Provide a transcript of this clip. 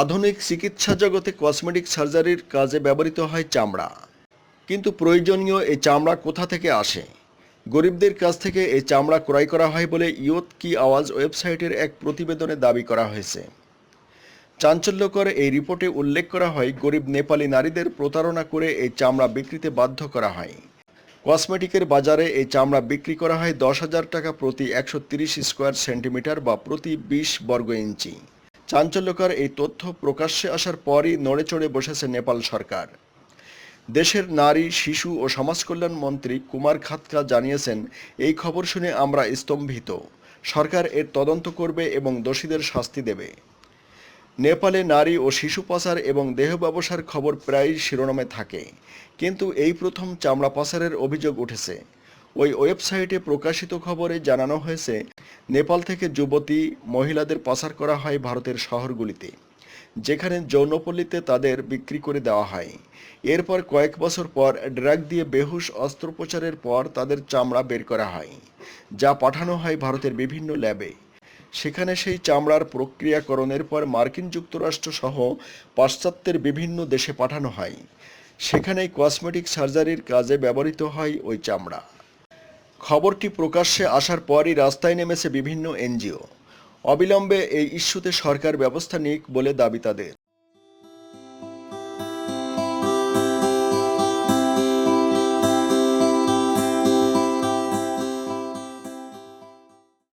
আধুনিক চিকিৎসা জগতে কসমেটিক সার্জারির কাজে ব্যবহৃত হয় চামড়া। কিন্তু প্রয়োজনীয় এই চামড়া কোথা থেকে আসে? গরিবদের কাছ থেকে এই চামড়া ক্রয় করা হয় বলে ইয়ত কি আওয়াজ ওয়েবসাইটের এক প্রতিবেদনে দাবি করা হয়েছে। চাঞ্চল্যকর এই রিপোর্টে উল্লেখ করা হয়, গরিব নেপালি নারীদের প্রতারণা করে এই চামড়া বিক্রিতে বাধ্য করা হয়। কসমেটিকের বাজারে এই চামড়া বিক্রি করা হয় দশ হাজার টাকা প্রতি একশো স্কোয়ার সেন্টিমিটার বা প্রতি বিশ বর্গ ইঞ্চি। চাঞ্চল্যকর এই তথ্য প্রকাশ্যে আসার পরই নড়ে চড়ে বসেছে নেপাল সরকার। দেশের নারী, শিশু ও সমাজকল্যাণ মন্ত্রী কুমার খাতকা জানিয়েছেন, এই খবর শুনে আমরা স্তম্ভিত। সরকার এর তদন্ত করবে এবং দোষীদের শাস্তি দেবে। নেপালে নারী ও শিশু পাচার এবং দেহ ব্যবসার খবর প্রায়ই শিরোনামে থাকে। কিন্তু এই প্রথম চামড়া পাচারের অভিযোগ উঠেছে। ওই ওয়েবসাইটে প্রকাশিত খবরে জানানো হয়েছে, নেপাল থেকে যুবতী মহিলাদের পাচার করা হয় ভারতের শহরগুলিতে, যেখানে যৌনপল্লীতে তাদের বিক্রি করে দেওয়া হয়। এরপর কয়েক বছর পর ড্রাগ দিয়ে বেহুশ অস্ত্রোপচারের পর তাদের চামড়া বের করা হয়, যা পাঠানো হয় ভারতের বিভিন্ন ল্যাবে। সেখানে সেই চামড়ার প্রক্রিয়াকরণের পর মার্কিন যুক্তরাষ্ট্র সহ পাশ্চাত্যের বিভিন্ন দেশে পাঠানো হয়। সেখানেই কসমেটিক সার্জারির কাজে ব্যবহৃত হয় ওই চামড়া। খবরটি প্রকাশ্যে আসার পরই রাস্তায় নেমেছে বিভিন্ন এনজিও। অবিলম্বে এই ইস্যুতে সরকার ব্যবস্থা নিক বলে দাবি তাদের।